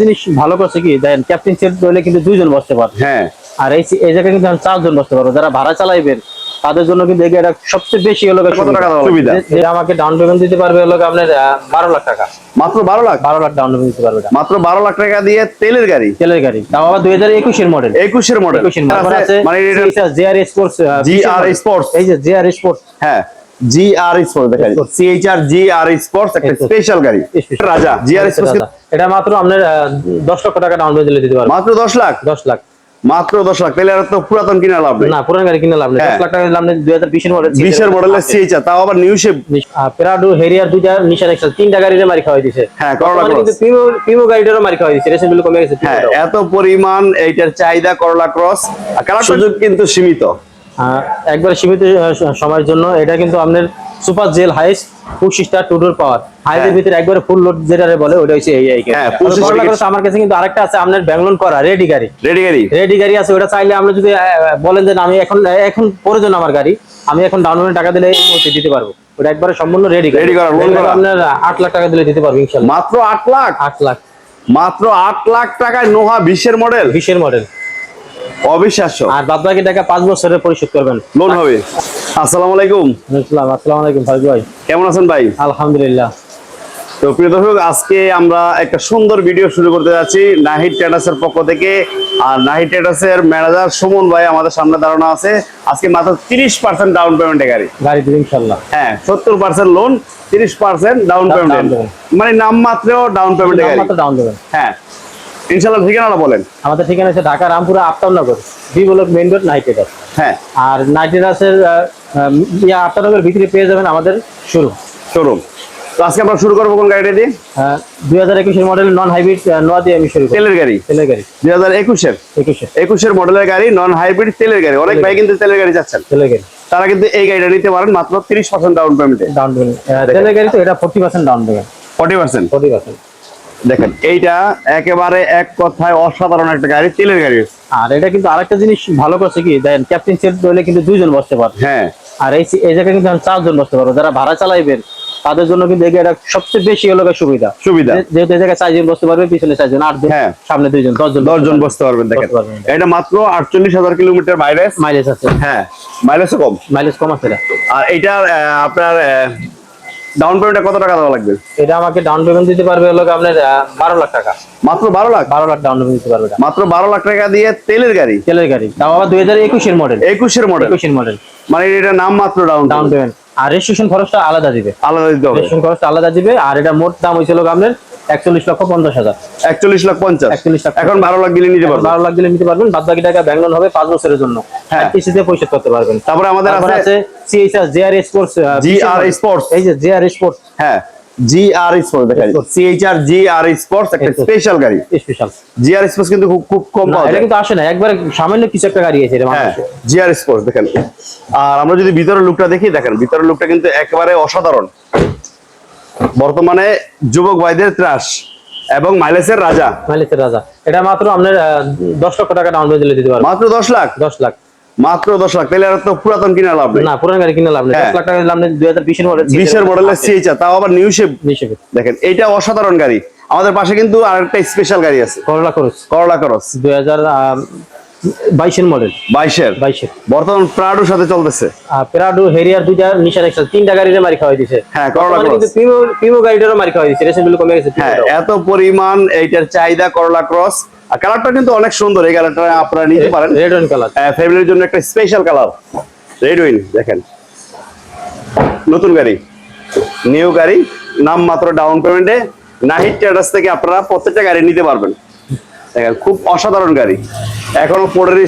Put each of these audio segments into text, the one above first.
জিনিস ভালো করছে কি দেখেন ক্যাপ্টেন সিট হলে কিন্তু দুইজন বসতে পারবে। হ্যাঁ। আর এই এই জায়গায় কিন্তু চারজন বসতে পারব। যারা ভাড়া চালাইবেন তাদের জন্য কিন্তু গাড়িটা সবচেয়ে বেশি হলো কত টাকা সুবিধা। আমাকে ডাউন পেমেন্ট দিতে পারবে হলো আপনার বারো লাখ টাকা। মাত্র বারো লাখ? বারো লাখ ডাউন পেমেন্ট দিতে পারবে মাত্র বারো লাখ টাকা দিয়ে তেলের গাড়ি? তেলের গাড়ি। তাও আবার দুই হাজার একুশের মডেল একুশের মডেল একুশের মডেল আছে মানে এটা জিআর স্পোর্টস GR Sports। এই যে জিআর স্পোর্টস হ্যাঁ। জি আর স্পোর্ট দেখেন Sports। CHR G R sports একটা স্পেশাল গাড়ি। রাজা জি আর স্পোর্টস এটা মাত্র আপনার আহ, দশ লক্ষ টাকা ডাউন পেমেন্ট দিতে পারবে মাত্র দশ লাখ? দশ লাখ। মাত্র দশ লাখ। তাহলে আর তো পুরাতন কিনা লাভ নেই। না পুরান গাড়ি কিনে লাভ নেই। দশ লাখ টাকা দিলাম দুই হাজার বিশের মডেল বিশের মডেলের সিএইচআর তাও আবার নিউ শেপ পেরাডু হেরিয়ার দুইটা নিশান এক্সেল তিনটা গাড়ির মারি হ্যাঁ, কিন্তু পিমো পিমো গাড়িটারও মারি খাওয়াই দিছে। রেশন বিল কমে গেছে হ্যাঁ এত পরিমাণ এইটার চাহিদা করলা ক্রস কালার সুযোগ কিন্তু সীমিত। একবার সীমিত সময়ের জন্য। এটা কিন্তু আপনার super GL HiAce push start two door power. হাইজের হ্যাঁ। ভিতরে একবারে ফুল লোড যেটা বলে ওটা হচ্ছে এই এই হ্যাঁ, আমার কাছে কিন্তু আরেকটা আছে আপনার ব্যাঙ্গলোর করা রেডি গাড়ি। রেডি গাড়ি। রেডি গাড়ি আছে ওটা চাইলে আমরা যদি বলেন যে আমি এখন এখন প্রয়োজন আমার গাড়ি আমি এখন ডাউন পেমেন্ট টাকা দিলে এই মুহূর্তে দিতে পারব। ওটা একবারে সম্পূর্ণ রেডি রেডি করা, loan করা। আপনার আট লাখ টাকা দিলে দিতে পারব ইনশাল্লাহ। মাত্র আট লাখ? আট লাখ। মাত্র আট লাখ টাকায় নোহা বিশের মডেল বিশের মডেল অবিশ্বাস্য। আর বাদ বাকি টাকা পাঁচ বছরে পরিশোধ করবেন। লোন হবে। আসসালামু আলাইকুম। আসসালাম আসসালামু আলাইকুম ভাই ভাই। কেমন আছেন ভাই? আলহামদুলিল্লাহ। তো প্রিয় দর্শক আজকে আমরা একটা সুন্দর ভিডিও শুরু করতে যাচ্ছি নাহিদ ট্রেডার্সের পক্ষ থেকে। আর নাহিদ ট্রেডার্সের ম্যানেজার সুমন ভাই আমাদের সামনে দাঁড়ানো আছে। আজকে মাত্র তিরিশ পার্সেন্ট ডাউন পেমেন্টে গাড়ি। গাড়ি ইনশাল্লাহ হ্যাঁ সত্তর পার্সেন্ট লোন তিরিশ পার্সেন্ট ডাউন পেমেন্ট মানে নাম মাত্রেও ডাউন পেমেন্টে গাড়ি। মাত্র ডাউন দেবেন হ্যাঁ। ইনশাল্লাহ ঠিকানাটা বলেন। আমাদের ঠিকানা ঢাকা রামপুরা আপটাউন নগর বি ব্লক মেইন রোড হ্যাঁ। আর ইয়া ভিতরে পেয়ে যাবেন আমাদের শোরুম তো আজকে আমরা শুরু করব কোন গাড়িটা দিয়ে? দুই হাজার একুশের মডেল নন হাইব্রিড নোয়া দিয়ে আমি শুরু তেলের গাড়ি? তেলের গাড়ি। দুই হাজার একুশের? একুশে একুশের মডেলের গাড়ি নন হাইব্রিড তেলের গাড়ি। অনেক ভাই কিন্তু তেলের গাড়ি যাচ্ছেন তেলের গাড়ি। তারা কিন্তু এই গাড়িটা নিতে পারেন মাত্র তিরিশ পার্সেন্ট ডাউন পেমেন্টে ডাউন দেবেন তেলের গাড়ি তো এটা ফোর্টি পার্সেন্ট ডাউন দেবেন ফর্টি পার্সেন্ট ফোর্টি পার্সেন্ট দেখেন এইটা একেবারে এক কথায় অসাধারণ একটা গাড়ি তেলের গাড়ি। আর এটা কিন্তু আরেকটা জিনিস ভালো করছে কি দেখেন ক্যাপ্টেন সিট হলে কিন্তু দুইজন বসতে পারবে। হ্যাঁ। আর এই এই জায়গায় কিন্তু চারজন বসতে পারব যারা ভাড়া চালাইবেন তাদের জন্য কিন্তু গাড়িটা সবচেয়ে বেশি হলো সুবিধা। সুবিধা। যেহেতু এই জায়গায় চারজন বসতে পারবে পিছনে চারজন আটজন হ্যাঁ। সামনে দুইজন দশজন দশজন বসতে পারবেন দেখেন। এটা মাত্র আটচল্লিশ হাজার কিলোমিটার মাইলেজ মাইলেজ আছে। হ্যাঁ মাইলেজও কম। মাইলেজ কম আছে আর আহ, আপনার ডাউন পেমেন্টে কত টাকা দেওয়া লাগবে? এটা আমাকে ডাউন পেমেন্ট দিতে পারবে হলো আপনার বারো লাখ টাকা। মাত্র বারো লাখ? বারো লাখ ডাউন পেমেন্ট দিতে পারবে মাত্র বারো লাখ টাকা দিয়ে তেলের গাড়ি? তেলের গাড়ি। তাও আবার দুই হাজার একুশের মডেল একুশের মডেল একুশের মডেল মানে এটা নাম মাত্র ডাউন ডাউন পেমেন্ট আর রেজিস্ট্রেশন খরচটা আলাদা দিবে। আলাদা দিতে হবে। রেজিস্ট্রেশন খরচটা আলাদা দিবে। আর এটা মোট দাম হয়েছিল আপনার একচল্লিশ লক্ষ পঞ্চাশ হাজার। একচল্লিশ লাখ পঞ্চাশ। একচল্লিশ লাখ এখন বারো লাখ দিলে নিতে পারবেন। বারো লাখ দিলে নিতে পারবেন। বাদ বাকি টাকা ব্যাংক লোন হবে পাঁচ বছরের জন্য। হ্যাঁ। কিস্তিতে পরিশোধ করতে পারবেন। তারপরে আমাদের আছে CHR JR sports G R sports এই যে জেআর স্পোর্টস হ্যাঁ G R sports. CHR G R sports একটা স্পেশাল গাড়ি। স্পেশাল জি আর স্পোর্টস কিন্তু খুব খুব কম পাওয়া এটা যায়। কিন্তু আসে না। একবার সামান্য কিছু একটা গাড়ি আছে এটা হ্যাঁ বাংলাদেশে। জি স্পোর্টস দেখেন। আর আমরা যদি ভিতরের লুকটা দেখি দেখেন ভিতরের লুকটা কিন্তু একেবারে অসাধারণ। বর্তমানে যুবক ভাইদের ত্রাস এবং মাইলেজের রাজা। মাইলেজের রাজা। এটা মাত্র আপনার দশ লক্ষ টাকা ডাউন পেমেন্ট দিতে পারবেন। মাত্র দশ লাখ? দশ লাখ। মাত্র দশ লাখ। তাহলে আর তো পুরাতন কিনা লাভ না পুরান গাড়ি কিনে লাভ নেই। হ্যাঁ। দশ লাখ টাকা দুই হাজার বিশের মডেল বিশের মডেলের সিএইচআর তাও আবার নিউ শেপ দেখেন এটা অসাধারণ গাড়ি। আমাদের পাশে কিন্তু আরেকটা স্পেশাল গাড়ি আছে। করলা খরচ করলা করস। দুই হাজার বাইশের মডেল বাইশের? বাইশের। বর্তমান প্রাডোর সাথে চলতেছে? পেরাডু হেরিয়ার দুইটা নিশান এক্সেল তিনটা গাড়িতে মারি খাওয়াই দিছে। হ্যাঁ, বর্তমানে Cross। পিমো পিমো গাড়িটারও মারি খাওয়াই দিছে রেশন বিল কমে গেছে হ্যাঁ এত পরিমাণ এইটার চাহিদা করলা ক্রস আর কালারটা কিন্তু অনেক সুন্দর এই কালারটা আপনারা নিতে পারেন। রেড ওয়াইন কালার ফ্যামিলির জন্য একটা স্পেশাল কালার রেড উইন দেখেন। নতুন গাড়ি। নিউ গাড়ি নাম মাত্র ডাউন পেমেন্টে নাহিদ ট্রেডার্স থেকে আপনারা প্রত্যেকটা গাড়ি নিতে পারবেন। দেখেন খুব অসাধারণ গাড়ি। এখনও পোর্টের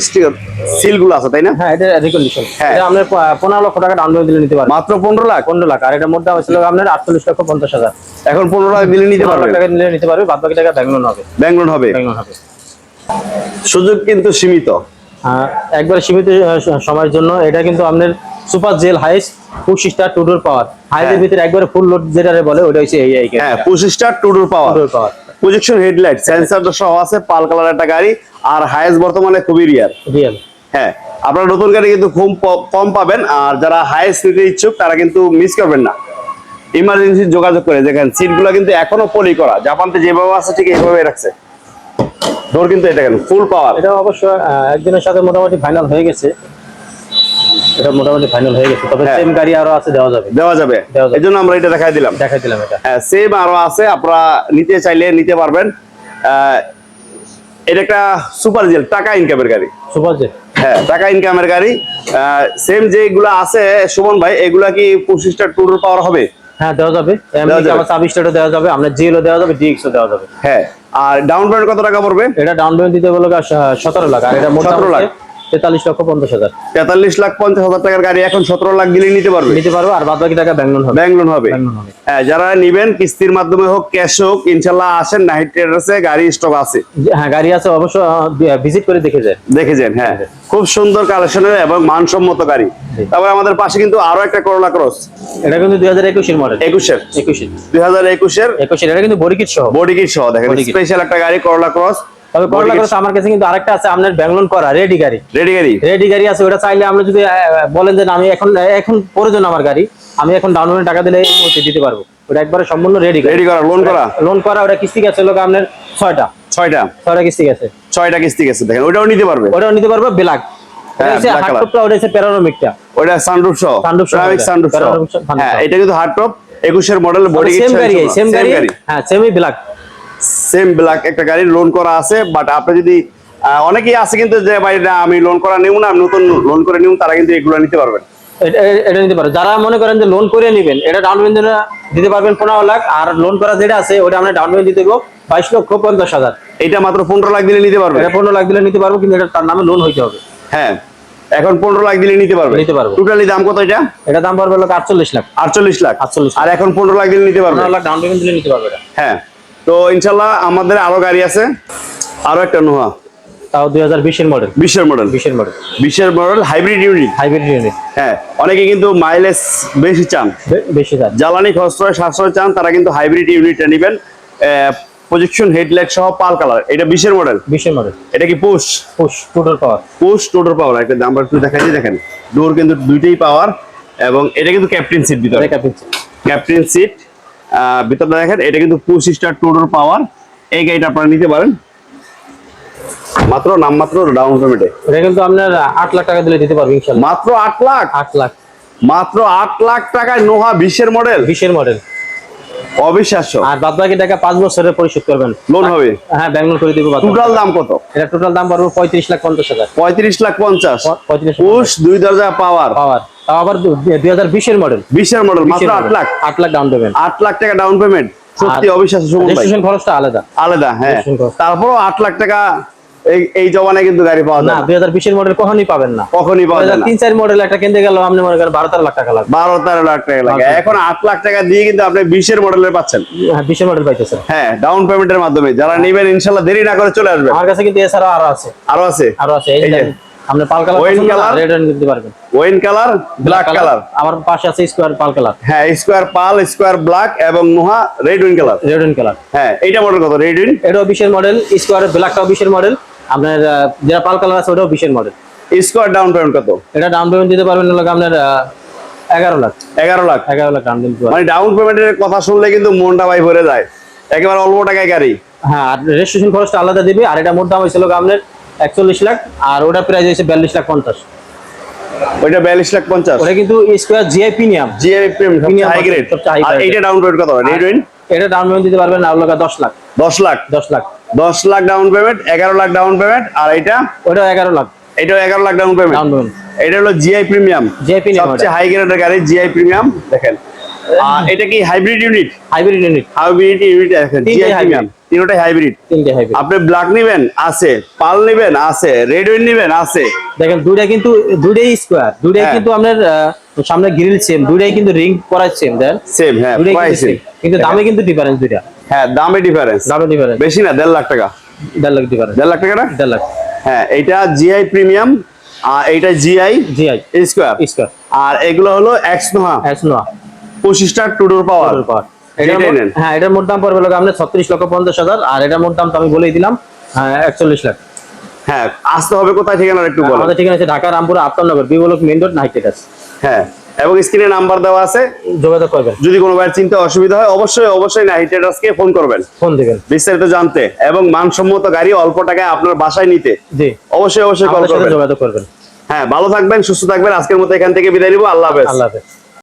সিলগুলো আছে তাই না? হ্যাঁ এটা রিকন্ডিশন হ্যাঁ। প- পনেরো লক্ষ টাকা ডাউন পেমেন্ট দিলে নিতে পারবেন মাত্র পনেরো লাখ? পনেরো লাখ আর এটা মোট দাম ছিল আপনার আটচল্লিশ লক্ষ পঞ্চাশ হাজার। এখন পনেরো লাখ দিলে নিতে পারবেন? টাকা নিলে নিতে পারবে বাদ বাকি টাকা ব্যাংক লোন হবে। ব্যাঙ্গলোর হবে? ব্যাংক লোন হবে। সুযোগ কিন্তু সীমিত। আহ, একবারে সীমিত সময়ের জন্য। এটা কিন্তু আপনার super GL HiAce push start two door power হ্যাঁ। ভিতরে একবারে ফুল লোড যেটা বলে ওটা হচ্ছে এই হ্যাঁ পঁচিশ star two door power two door power projection headlight sensor সহ আছে পাল কালার একটা গাড়ি আর হায়েস্ট বর্তমানে খুবই রিয়ার রিয়েল হ্যাঁ আপনারা নতুন গাড়ি কিন্তু খুব কম পাবেন আর যারা হায়েস্ট নিতে ইচ্ছুক তারা কিন্তু মিস করবেন না। ইমার্জেন্সি যোগাযোগ করে দেখেন সিটগুলো কিন্তু এখনও পলি করা। জাপানতে যেভাবে আছে ঠিক এইভাবে রাখছে। ডোর কিন্তু এটা কেন ফুল পাওয়ার এটা অবশ্য একদিনের সাথে মোটামুটি ফাইনাল হয়ে গেছে। এটা মোটামুটি ফাইনাল হয়ে গেছে। তবে হ্যাঁ। সেম গাড়ি আরও আছে দেওয়া যাবে। দেওয়া যাবে। দেওয়া এই জন্য আমরা এটা দেখাই দিলাম। দেখাই দিলাম এটা। হ্যাঁ সেম আরও আছে আপনারা নিতে চাইলে নিতে পারবেন। এটা একটা সুপার জেল টাকা ইনকামের গাড়ি। সুপার জেট হ্যাঁ টাকা ইনকামের গাড়ি। সেম যেগুলো আছে সুমন ভাই এগুলা কি পঁচিশটা টুর পাওয়ার হবে? হ্যাঁ দেওয়া যাবে। দেওয়া যাবে। আমার সাব স্টার্টও দেওয়া যাবে আপনার জিএলও দেওয়া যাবে ডিএক্সও দেওয়া যাবে। হ্যাঁ আর ডাউন পেমেন্ট কত টাকা পড়বে? এটা ডাউন পেমেন্ট দিতে বলো সতেরো লাখ আর এটা মোট 17 লাখ। তেতাল্লিশ লক্ষ পঞ্চাশ হাজার। তেতাল্লিশ লাখ পঞ্চাশ হাজার টাকার গাড়ি এখন সতেরো লাখ দিলে নিতে পারবে? নিতে পারব আর বাদ বাকি টাকা ব্যাংক লোন হবে। ব্যাংক লোন হবে। হ্যাঁ যারা নিবেন কিস্তির মাধ্যমে হোক ক্যাশ হোক ইনশাল্লাহ আসেন নাইট ট্রেডার্সে গাড়ি স্টক আছে। হ্যাঁ গাড়ি আছে অবশ্য ভিজিট করে দেখে যায়। দেখে যান হ্যাঁ। খুব সুন্দর কালেকশনের এবং মানসম্মত গাড়ি। তারপরে আমাদের পাশে কিন্তু আরও একটা করোলা ক্রস এটা কিন্তু দুই হাজার একুশের মডেল একুশের। একুশে দুই হাজার একুশের। একুশের এটা কিন্তু বডি কিট সহ। বডি কিট সহ দেখেন স্পেশাল একটা গাড়ি করোলা ক্রস তবে করলা করে আমার কাছে কিন্তু আরেকটা আছে আপনার ব্যাংক লোন করা রেডি গাড়ি। রেডি গাড়ি। রেডি গাড়ি আছে ওটা চাইলে আমরা যদি বলেন যে আমি এখন এখন প্রয়োজন আমার গাড়ি আমি এখন ডাউন পেমেন্ট টাকা দিলে এই মুহূর্তে দিতে পারব। ওটা একবারে সম্পূর্ণ রেডি রেডি করা লোন করা? লোন করা ওটা কিস্তি গেছে লোক আপনার ছয়টা। ছয়টা? ছয়টা কিস্তি গেছে। ছয়টা কিস্তি গেছে দেখেন ওটাও নিতে পারবে? ওটাও নিতে পারব ব্ল্যাক হ্যাঁ, ওটা সানরুফ সহ? সহ এটা। হ্যাঁ কিন্তু হার্ড টপ একুশের মডেল বডি সেম গাড়ি সেম গাড়ি গাড়ি। হ্যাঁ সেমই ব্ল্যাক সেম ব্ল্যাক একটা গাড়ি লোন করা আছে বাট আপনি যদি অনেকেই আছে কিন্তু যে ভাই আমি লোন করা নেব না আমি নতুন লোন করে নিব তারা কিন্তু এগুলো নিতে পারবেন। এটা নিতে পারো যারা মনে করেন যে লোন করে নেবেন এটা ডাউন পেমেন্ট দিতে পারবেন পনেরো লাখ আর লোন করা যেটা আছে ওটা আমরা ডাউন পেমেন্ট দিতে দেবো বাইশ লক্ষ পঞ্চাশ হাজার। এটা মাত্র পনেরো লাখ দিলে নিতে পারবেন। এটা পনেরো লাখ দিলে নিতে পারব কিন্তু এটা তার নামে লোন হইতে হবে। হ্যাঁ এখন পনেরো লাখ দিলে নিতে পারবে নিতে পারব। টোটালি দাম কত এটা? এটা দাম পড়বে আটচল্লিশ লাখ। আটচল্লিশ লাখ। 48 আর এখন পনেরো লাখ দিলে নিতে পারবে পনেরো লাখ ডাউন পেমেন্ট দিলে নিতে পারবে এটা। হ্যাঁ। তো ইনশাল্লাহ আমাদের আরও গাড়ি আছে। আরও একটা নোহা। তাও দুই হাজার বিশের মডেল বিশের মডেল বিশের মডেল বিশের model hybrid unit hybrid unit হ্যাঁ অনেকে কিন্তু মাইলেজ বেশি চান। বেশি দাম জ্বালানি খরচ সাশ্রয় চান তারা কিন্তু হাইব্রিড ইউনিটটা নেবেন। প্রজেকশন হেডলাইট সহ পাল কালার এটা বিশের মডেল বিশের মডেল এটা কি push push total power push total power একটা আমরা একটু দেখাচ্ছি দেখেন। ডোর কিন্তু দুইটাই পাওয়ার এবং এটা কিন্তু ক্যাপ্টেন সিট ভিতরে। দেখা পিচ্ছে ক্যাপ্টেন সিট ভিতরটা দেখেন এটা কিন্তু পুশ স্টার টোটাল পাওয়ার এই গাড়িটা আপনারা নিতে পারেন। মাত্র নামমাত্র ডাউন পেমেন্টে এটা কিন্তু আপনার আট লাখ টাকা দিলে দিতে পারবে ইনশাল্লাহ। মাত্র আট লাখ? আট লাখ। মাত্র আট লাখ টাকায় নোহা বিশের মডেল বিশের মডেল অবিশ্বাস্য। আর বাদ বাকি টাকা পাঁচ পরিশোধ করবেন। লোন হবে। হ্যাঁ ব্যাংক লোন করে দিব টোটাল দাম কত? এটা টোটাল দাম পড়বে পঁয়ত্রিশ লাখ পঞ্চাশ হাজার। পঁয়ত্রিশ লাখ পঞ্চাশ। পঁয়ত্রিশ দুই দরজা পাওয়ার পাওয়ার তাও আবার দুই হাজার বিশের মডেল বিশের মডেল মাত্র আট লাখ। আট লাখ ডাউন পেমেন্ট আট লাখ টাকা ডাউন পেমেন্ট সত্যি অবিশ্বাস্য রেজিস্ট্রেশন খরচটা আলাদা। আলাদা হ্যাঁ। তারপরও আট লাখ টাকা এই এই জমানায় কিন্তু গাড়ি পাওয়া যায় না। দুই হাজার বিশের মডেল কখনই পাবেন না। কখনই পাওয়া যায় না। তিন চার মডেল একটা কিনতে গেল আপনি মনে করেন বারো তেরো লাখ টাকা লাগবে। বারো তেরো লাখ টাকা লাগে। এখন আট লাখ টাকা দিয়ে কিন্তু আপনি বিশের মডেলের পাচ্ছেন। হ্যাঁ বিশের মডেল পাইতেছেন। হ্যাঁ ডাউন পেমেন্টের মাধ্যমে। যারা নেবেন ইনশাল্লাহ দেরি না করে চলে আসবেন। আমার কাছে কিন্তু এছাড়াও আরও আছে। আরও আছে? আরও আছে। এই। আপনি pearl Wine colour? Colour red নিতে পারবেন। ওয়েন কালার ব্ল্যাক কালার আমার পাশে আছে স্কোয়ার পাল কালার। হ্যাঁ স্কোয়ার পাল স্কোয়ার ব্ল্যাক এবং Noah red wine colour red colour হ্যাঁ এইটা মডেল কত? রেড উইন এটাও বিশের মডেল স্কোয়ার ব্ল্যাকটাও বিশের মডেল আপনার যেটা পাল কালার আছে ওটাও বিশের মডেল স্কোয়ার ডাউন পেমেন্ট কত? এটা ডাউন পেমেন্ট দিতে পারবেন হলো আপনার এগারো লাখ। এগারো লাখ? এগারো লাখ ডাউন পেমেন্ট মানে ডাউন পেমেন্টের কথা শুনলে কিন্তু মনটা ভাই ভরে যায়। একেবারে অল্প টাকায় গাড়ি। হ্যাঁ রেজিস্ট্রেশন খরচটা আলাদা দিবে। আর এটা মোট দাম হয়েছিল আপনার একচল্লিশ লাখ আর ওটা প্রাইস হয়েছে বিয়াল্লিশ লাখ পঞ্চাশ। ওইটা বিয়াল্লিশ লাখ পঞ্চাশ। ওটা কিন্তু square GI premium GI premium high grade আর এইটা ডাউন পেমেন্ট কত? রেড উইন এটা ডাউন পেমেন্ট দিতে পারবেন আর লোকা দশ লাখ। দশ লাখ? দশ লাখ। দশ লাখ ডাউন পেমেন্ট এগারো লাখ ডাউন পেমেন্ট আর এইটা ওটা এগারো লাখ। এটাও এগারো lakh down payment down payment এটা হলো জিআই প্রিমিয়াম জিআই প্রিমিয়াম সবচেয়ে হাই গ্রেডের গাড়ি জিআই প্রিমিয়াম দেখেন। এটা কি hybrid unit hybrid unit hybrid unit দেখেন তিনটেই তিনটাই হাইব্রিড তিনটে হাইব্রিড আপনি ব্ল্যাক নেবেন আছে। পাল নেবেন আছে। রেড নেবেন আছে। দেখেন দুইটা কিন্তু দুইটাই স্কোয়ার দুইটাই হ্যাঁ। কিন্তু আপনার সামনে গ্রিল সেম দুইটাই কিন্তু রিং করা সেম দেন? সেম হ্যাঁ কিন্তু কিন্তু দামে কিন্তু ডিফারেন্স দুইটা। হ্যাঁ দামে ডিফারেন্স দামে ডিফারেন্স বেশি না দেড় লাখ টাকা। দেড় লাখ ডিফারেন্স দেড় লাখ টাকা না? দেড় লাখ। হ্যাঁ এইটা জিআই প্রিমিয়াম আর এইটা জিআই জিআই স্কোয়ার স্কোয়ার আর এগুলো হলো এক্স নোহা এস নোয়া পঁচিশটা টুডোর পাওয়ার। হ্যাঁ এটার মোট দাম পড়বে লোক আপনার ছত্রিশ লক্ষ পঞ্চাশ হাজার আর এটার মোট দাম তো আমি বলেই দিলাম একচল্লিশ লাখ। হ্যাঁ আসতে হবে কোথায় ঠিকানা একটু বলো আমাদের ঠিকানা আছে Dhaka Rampura Aftabnagar B block main road নাইটেটাস হ্যাঁ এবং স্ক্রিনে নাম্বার দেওয়া আছে। যোগাযোগ করবেন। যদি কোনো ভাইয়ের চিন্তা অসুবিধা হয় অবশ্যই অবশ্যই ফোন করবেন। ফোন দিবেন। বিস্তারিত জানতে এবং মানসম্মত গাড়ি অল্প টাকায় আপনার বাসায় নিতে। জি। অবশ্যই অবশ্যই কল করবেন। যোগাযোগ করবেন। হ্যাঁ ভালো থাকবেন সুস্থ থাকবেন। আজকের মতো এখান থেকে বিদায় নিবো। আল্লাহ হাফেজ। আল্লাহ হাফেজ।